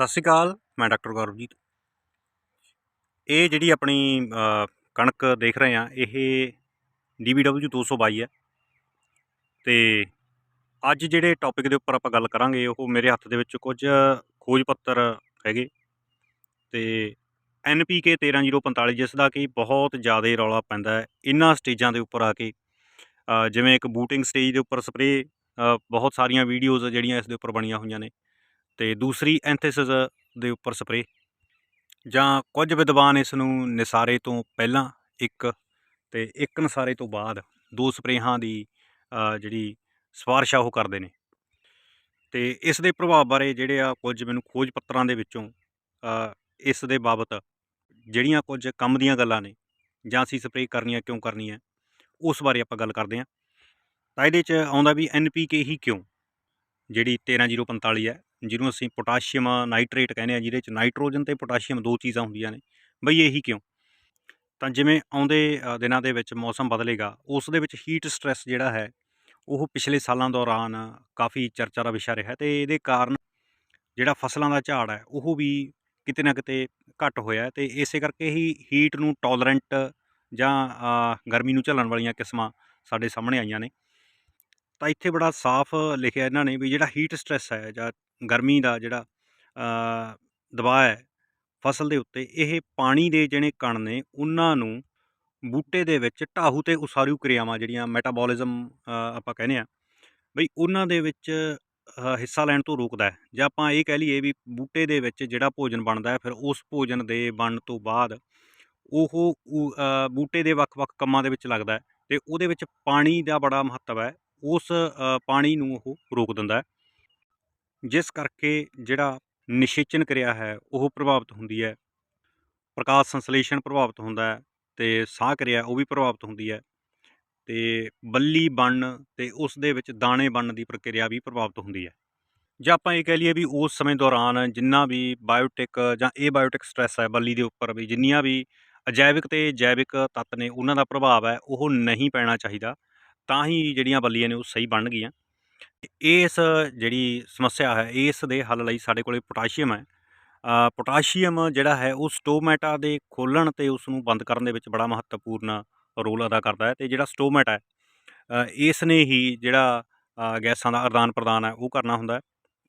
ਸਤਿ ਸ਼੍ਰੀ ਅਕਾਲ, ਮੈਂ ਡਾਕਟਰ ਗੌਰਵਜੀਤ। ਇਹ ਜਿਹੜੀ ਆਪਣੀ ਕਣਕ ਦੇਖ ਰਹੇ ਆ ਇਹ DBW 222 ਹੈ। ਤੇ ਅੱਜ ਜਿਹੜੇ ਟੌਪਿਕ ਦੇ ਉੱਪਰ ਆਪਾਂ ਗੱਲ ਕਰਾਂਗੇ, ਉਹ ਮੇਰੇ ਹੱਥ ਦੇ ਵਿੱਚ ਕੁਝ ਖੋਜ ਪੱਤਰ ਹੈਗੇ। ਤੇ NPK 13045 ਜਿਸ ਦਾ ਕਿ ਬਹੁਤ ਜ਼ਿਆਦਾ ਰੌਲਾ ਪੈਂਦਾ ਹੈ, ਇਹਨਾਂ ਸਟੇਜਾਂ ਦੇ ਉੱਪਰ ਆ ਕੇ। ਜਿਵੇਂ ਇੱਕ ਬੂਟਿੰਗ ਸਟੇਜ ਦੇ ਉੱਪਰ ਸਪਰੇ ਬਹੁਤ ਸਾਰੀਆਂ ਵੀਡੀਓਜ਼ ਜਿਹੜੀਆਂ ਇਸ ਦੇ ਉੱਪਰ ਬਣੀਆਂ ਹੋਈਆਂ ਨੇ। ਤੇ ਦੂਸਰੀ ਐਂਥੈਸਿਸ ਦੇ ਉੱਪਰ ਸਪਰੇ ਜਾਂ ਕੁਝ ਵਿਦਵਾਨ ਇਸ ਨੂੰ ਨਿਸਾਰੇ ਤੋਂ ਪਹਿਲਾਂ ਇੱਕ ਤੇ ਇੱਕ ਨਸਾਰੇ ਤੋਂ ਬਾਅਦ ਦੋ ਸਪਰੇਹਾਂ ਦੀ ਜਿਹੜੀ ਸਿਫਾਰਿਸ਼ ਆ ਉਹ ਕਰਦੇ ਨੇ। ਤੇ ਇਸ ਦੇ ਪ੍ਰਭਾਵ ਬਾਰੇ ਜਿਹੜੇ ਆ ਕੁਝ ਮੈਨੂੰ ਖੋਜ ਪੱਤਰਾਂ ਦੇ ਵਿੱਚੋਂ ਇਸ ਦੇ ਬਾਬਤ ਜਿਹੜੀਆਂ ਕੁਝ ਕੰਮ ਦੀਆਂ ਗੱਲਾਂ ਨੇ ਜਾਂ ਅਸੀਂ ਸਪਰੇਅ ਕਰਨੀ ਆ ਕਿਉਂ ਕਰਨੀ ਹੈ ਉਸ ਬਾਰੇ ਆਪਾਂ ਗੱਲ ਕਰਦੇ ਹਾਂ। ਤਾਂ ਇਹਦੇ 'ਚ ਆਉਂਦਾ ਵੀ NPK ਹੀ ਕਿਉਂ, ਜਿਹੜੀ 13045 ਹੈ ਜਿਹਨੂੰ ਅਸੀਂ ਪੋਟਾਸ਼ੀਅਮ ਨਾਈਟ੍ਰੇਟ ਕਹਿੰਦੇ ਆ, ਜਿਹਦੇ 'ਚ ਨਾਈਟ੍ਰੋਜਨ ਤੇ ਪੋਟਾਸ਼ੀਅਮ ਦੋ ਚੀਜ਼ਾਂ ਹੁੰਦੀਆਂ ਨੇ, ਬਈ ਇਹੀ ਕਿਉਂ? ਤਾਂ ਜਿਵੇਂ ਆਉਂਦੇ ਦਿਨਾਂ ਦੇ ਵਿੱਚ ਮੌਸਮ ਬਦਲੇਗਾ, ਉਸ ਦੇ ਵਿੱਚ ਹੀਟ ਸਟ੍ਰੈਸ ਜਿਹੜਾ ਹੈ, ਉਹ ਪਿਛਲੇ ਸਾਲਾਂ ਦੌਰਾਨ ਕਾਫੀ ਚਰਚਾ ਦਾ ਵਿਸ਼ਾ ਰਿਹਾ ਤੇ ਇਹਦੇ ਕਾਰਨ ਜਿਹੜਾ ਫਸਲਾਂ ਦਾ ਝਾੜ ਹੈ, ਉਹ ਵੀ ਕਿਤੇ ਨਾ ਕਿਤੇ ਘਟ ਹੋਇਆ ਹੈ ਤੇ ਇਸੇ ਕਰਕੇ ਹੀ ਹੀਟ ਨੂੰ ਟੋਲਰੈਂਟ ਜਾਂ ਗਰਮੀ ਨੂੰ ਝੱਲਣ ਵਾਲੀਆਂ ਕਿਸਮਾਂ ਸਾਡੇ ਸਾਹਮਣੇ ਆਈਆਂ ਨੇ। ਤਾਂ ਇੱਥੇ ਬੜਾ ਸਾਫ਼ ਲਿਖਿਆ ਇਹਨਾਂ ਨੇ ਵੀ ਜਿਹੜਾ ਹੀਟ ਸਟ੍ਰੈਸ ਹੈ ਜਾਂ ਗਰਮੀ ਦਾ ਜਿਹੜਾ ਦਬਾਅ ਹੈ ਫਸਲ ਦੇ ਉੱਤੇ, ਇਹ ਪਾਣੀ ਦੇ ਜਿਹੜੇ ਕਣ ਨੇ ਉਹਨਾਂ ਨੂੰ ਬੂਟੇ ਦੇ ਵਿੱਚ ਢਾਹੂ ਤੇ ਉਸਾਰੂ ਕਿਰਿਆਵਾਂ ਜਿਹੜੀਆਂ ਮੈਟਾਬੋਲਿਜ਼ਮ ਆਪਾਂ ਕਹਿੰਦੇ ਆ ਬਈ ਉਹਨਾਂ ਦੇ ਵਿੱਚ ਹਿੱਸਾ ਲੈਣ ਤੋਂ ਰੋਕਦਾ ਹੈ। ਜਾਂ ਆਪਾਂ ਇਹ ਕਹਿ ਲਈਏ ਵੀ ਬੂਟੇ ਦੇ ਵਿੱਚ ਜਿਹੜਾ ਭੋਜਨ ਬਣਦਾ ਹੈ, ਫਿਰ ਉਸ ਭੋਜਨ ਦੇ ਬਣਨ ਤੋਂ ਬਾਅਦ ਉਹ ਬੂਟੇ ਦੇ ਵੱਖ-ਵੱਖ ਕੰਮਾਂ ਦੇ ਵਿੱਚ ਲੱਗਦਾ ਹੈ ਤੇ ਉਹਦੇ ਵਿੱਚ ਪਾਣੀ ਦਾ ਬੜਾ ਮਹੱਤਵ ਹੈ। ਉਸ ਪਾਣੀ ਨੂੰ ਉਹ ਰੋਕ ਦਿੰਦਾ ਜਿਸ ਕਰਕੇ ਜਿਹੜਾ ਨਿਸ਼ੇਚਨ ਕਿਰਿਆ ਹੈ, ਉਹ ਪ੍ਰਭਾਵਿਤ ਹੁੰਦੀ ਹੈ। ਪ੍ਰਕਾਸ਼ ਸੰਸਲੇਸ਼ਣ ਪ੍ਰਭਾਵਿਤ ਹੁੰਦਾ ਹੈ ਤੇ ਸਾਹ ਕਿਰਿਆ ਉਹ ਵੀ ਪ੍ਰਭਾਵਿਤ ਹੁੰਦੀ ਹੈ ਤੇ ਬੱਲੀ ਬਣਨ ਤੇ ਉਸ ਦੇ ਵਿੱਚ ਦਾਣੇ ਬਣਨ ਦੀ ਪ੍ਰਕਿਰਿਆ ਵੀ ਪ੍ਰਭਾਵਿਤ ਹੁੰਦੀ ਹੈ। ਜਾਂ ਆਪਾਂ ਇਹ ਕਹਿ ਲਈਏ ਵੀ ਉਸ ਸਮੇਂ ਦੌਰਾਨ ਜਿੰਨਾ ਵੀ ਬਾਇਓਟਿਕ ਜਾਂ ਏਬਾਇਓਟਿਕ ਸਟ੍ਰੈਸ ਹੈ ਬੱਲੀ ਦੇ ਉੱਪਰ ਵੀ, ਜਿੰਨੀਆਂ ਵੀ ਅਜੈਵਿਕ ਤੇ ਜੈਵਿਕ ਤੱਤ ਨੇ, ਉਹਨਾਂ ਦਾ ਪ੍ਰਭਾਵ ਹੈ, ਉਹ ਨਹੀਂ ਪੈਣਾ ਚਾਹੀਦਾ। ਤਾਂ ਹੀ ਜਿਹੜੀਆਂ ਬੱਲੀਆਂ ਨੇ ਉਹ ਸਹੀ ਬਣਨਗੀਆਂ ਇਸ ਜਿਹੜੀ ਸਮੱਸਿਆ ਹੈ, ਇਸ ਦੇ ਹੱਲ ਲਈ ਸਾਡੇ ਕੋਲੇ ਪੋਟਾਸ਼ੀਅਮ ਹੈ। ਪੋਟਾਸ਼ੀਅਮ ਜਿਹੜਾ ਹੈ, ਉਹ ਸਟੋਮੈਟਾ ਦੇ ਖੋਲਣ ਤੇ ਉਸ ਨੂੰ ਬੰਦ ਕਰਨ ਦੇ ਵਿੱਚ ਬੜਾ ਮਹੱਤਵਪੂਰਨ ਰੋਲ ਅਦਾ ਕਰਦਾ ਹੈ। ਤੇ ਜਿਹੜਾ ਸਟੋਮੈਟਾ ਹੈ ਇਸ ਨੇ ਹੀ ਜਿਹੜਾ ਗੈਸਾਂ ਦਾ ਆਦਾਨ ਪ੍ਰਦਾਨ ਹੈ, ਉਹ ਕਰਨਾ ਹੁੰਦਾ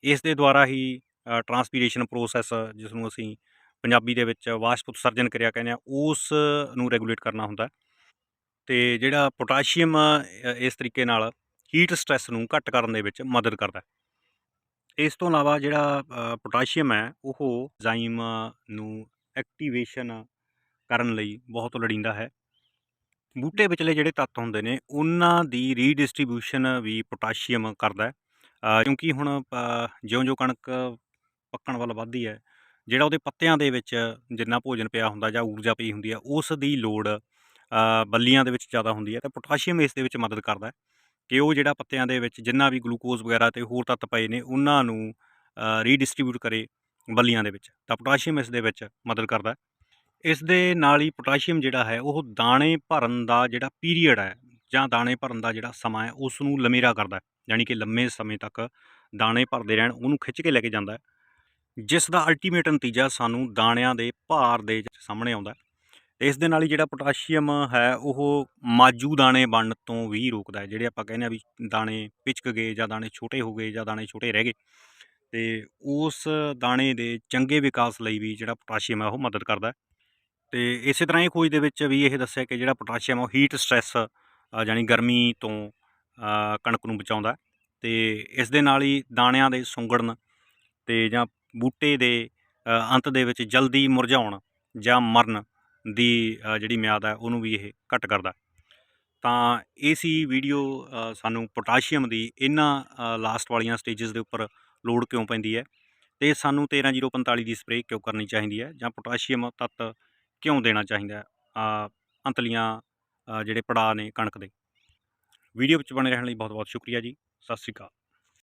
ਇਸ ਦੇ ਦੁਆਰਾ ਹੀ ਟਰਾਂਸਪੀਰੇਸ਼ਨ ਪ੍ਰੋਸੈਸ ਜਿਸ ਨੂੰ ਅਸੀਂ ਪੰਜਾਬੀ ਦੇ ਵਿੱਚ ਵਾਸ਼ਪ ਉਤਸਰਜਨ ਕਿਰਿਆ ਕਹਿੰਦੇ ਆ ਉਸ ਨੂੰ ਰੈਗੂਲੇਟ ਕਰਨਾ ਹੁੰਦਾ ਤੇ ਜਿਹੜਾ ਪੋਟਾਸ਼ੀਅਮ ਇਸ ਤਰੀਕੇ ਨਾਲ ਹੀਟ ਸਟ੍ਰੈਸ ਨੂੰ ਘੱਟ ਕਰਨ ਦੇ ਵਿੱਚ ਮਦਦ ਕਰਦਾ ਇਸ ਤੋਂ ਇਲਾਵਾ ਜਿਹੜਾ ਪੋਟਾਸ਼ੀਅਮ ਹੈ, ਉਹ ਜ਼ਾਈਮ ਨੂੰ ਐਕਟੀਵੇਸ਼ਨ ਕਰਨ ਲਈ ਬਹੁਤ ਲੋੜੀਂਦਾ ਹੈ। ਬੂਟੇ ਵਿਚਲੇ ਜਿਹੜੇ ਤੱਤ ਹੁੰਦੇ ਨੇ, ਉਹਨਾਂ ਦੀ ਰੀਡਿਸਟ੍ਰੀਬਿਊਸ਼ਨ ਵੀ ਪੋਟਾਸ਼ੀਅਮ ਕਰਦਾ ਕਿਉਂਕਿ ਹੁਣ ਜਿਉਂ-ਜਿਉਂ ਕਣਕ ਪੱਕਣ ਵੱਲ ਵੱਧਦੀ ਹੈ, ਜਿਹੜਾ ਉਹਦੇ ਪੱਤਿਆਂ ਦੇ ਵਿੱਚ ਜਿੰਨਾ ਭੋਜਨ ਪਿਆ ਹੁੰਦਾ ਜਾਂ ਊਰਜਾ ਪਈ ਹੁੰਦੀ ਹੈ, ਉਸ ਦੀ ਲੋੜ ਬੱਲੀਆਂ ਦੇ ਵਿੱਚ ਜ਼ਿਆਦਾ ਹੁੰਦੀ ਹੈ ਤਾਂ ਪੋਟਾਸ਼ੀਅਮ ਇਸ ਦੇ ਵਿੱਚ ਮਦਦ ਕਰਦਾ ਹੈ ਕਿ ਉਹ ਜਿਹੜਾ ਪੱਤਿਆਂ ਦੇ ਵਿੱਚ ਜਿੰਨਾ ਵੀ ਗਲੂਕੋਜ਼ ਵਗੈਰਾ ਤੇ ਹੋਰ ਤੱਤ ਪਏ ਨੇ, ਉਹਨਾਂ ਨੂੰ ਰੀਡਿਸਟ੍ਰੀਬਿਊਟ ਕਰੇ ਬੱਲੀਆਂ ਦੇ ਵਿੱਚ, ਤਾਂ ਪੋਟਾਸ਼ੀਅਮ ਇਸ ਦੇ ਵਿੱਚ ਮਦਦ ਕਰਦਾ ਇਸ ਦੇ ਨਾਲ ਹੀ ਪੋਟਾਸ਼ੀਅਮ ਜਿਹੜਾ ਹੈ, ਉਹ ਦਾਣੇ ਭਰਨ ਦਾ ਜਿਹੜਾ ਪੀਰੀਅਡ ਹੈ ਜਾਂ ਦਾਣੇ ਭਰਨ ਦਾ ਜਿਹੜਾ ਸਮਾਂ ਹੈ, ਉਸ ਨੂੰ ਲੰਮੇਰਾ ਕਰਦਾ ਹੈ, ਯਾਨੀ ਕਿ ਲੰਮੇ ਸਮੇਂ ਤੱਕ ਦਾਣੇ ਭਰਦੇ ਰਹਿਣ, ਉਹਨੂੰ ਖਿੱਚ ਕੇ ਲੈ ਕੇ ਜਾਂਦਾ ਹੈ, ਜਿਸ ਦਾ ਅਲਟੀਮੇਟ ਨਤੀਜਾ ਸਾਨੂੰ ਦਾਣਿਆਂ ਦੇ ਭਾਰ ਦੇ ਸਾਹਮਣੇ ਆਉਂਦਾ ਹੈ। ਤੇ ਇਸ ਦੇ ਨਾਲ ਹੀ ਜਿਹੜਾ ਪੋਟਾਸ਼ੀਅਮ ਹੈ, ਉਹ ਮਾਜੂ ਦਾਣੇ ਬਣਨ ਤੋਂ ਵੀ ਰੋਕਦਾ ਹੈ, ਜਿਹੜੇ ਆਪਾਂ ਕਹਿੰਦੇ ਆ ਵੀ ਦਾਣੇ ਪਿਚਕ ਗਏ ਜਾਂ ਦਾਣੇ ਛੋਟੇ ਹੋ ਗਏ ਜਾਂ ਦਾਣੇ ਛੋਟੇ ਰਹਿ ਗਏ। ਤੇ ਉਸ ਦਾਣੇ ਦੇ ਚੰਗੇ ਵਿਕਾਸ ਲਈ ਵੀ ਜਿਹੜਾ ਪੋਟਾਸ਼ੀਅਮ ਹੈ, ਉਹ ਮਦਦ ਕਰਦਾ ਹੈ। ਤੇ ਇਸੇ ਤਰ੍ਹਾਂ ਇਹ ਖੋਜ ਦੇ ਵਿੱਚ ਵੀ ਇਹ ਦੱਸਿਆ ਕਿ ਜਿਹੜਾ ਪੋਟਾਸ਼ੀਅਮ ਉਹ ਹੀਟ ਸਟ੍ਰੈਸ ਯਾਨੀ ਗਰਮੀ ਤੋਂ ਕਣਕ ਨੂੰ ਬਚਾਉਂਦਾ ਹੈ। ਤੇ ਇਸ ਦੇ ਨਾਲ ਹੀ ਦਾਣਿਆਂ ਦੇ ਸੁੰਗੜਨ ਤੇ ਜਾਂ ਬੂਟੇ ਦੇ ਅੰਤ ਦੇ ਵਿੱਚ ਜਲਦੀ ਮੁਰਝਾਉਣ ਜਾਂ ਮਰਨ ਦੀ ਜਿਹੜੀ ਮਿਆਦ ਹੈ, ਉਹਨੂੰ ਵੀ ਇਹ ਘੱਟ ਕਰਦਾ। ਤਾਂ ਇਹ ਸੀ ਵੀਡੀਓ ਸਾਨੂੰ ਪੋਟਾਸ਼ੀਅਮ ਦੀ ਇਹਨਾਂ ਲਾਸਟ ਵਾਲੀਆਂ ਸਟੇजेस ਦੇ ਉੱਪਰ ਲੋਡ ਕਿਉਂ ਪੈਂਦੀ ਹੈ ਤੇ ਸਾਨੂੰ 13045 ਦੀ ਸਪਰੇਅ ਕਿਉਂ ਕਰਨੀ ਚਾਹੀਦੀ ਹੈ ਜਾਂ ਪੋਟਾਸ਼ੀਅਮ ਤੱਤ ਕਿਉਂ ਦੇਣਾ ਚਾਹੀਦਾ ਹੈ? ਅੰਤਲੀਆਂ ਜਿਹੜੇ ਪੜਾਅ ਨੇ ਕਣਕ ਦੇ। ਵੀਡੀਓ ਵਿੱਚ ਬਣੇ ਰਹਿਣ ਲਈ ਬਹੁਤ ਬਹੁਤ ਸ਼ੁਕਰੀਆ ਜੀ। ਸਤਿ ਸ਼੍ਰੀ ਅਕਾਲ।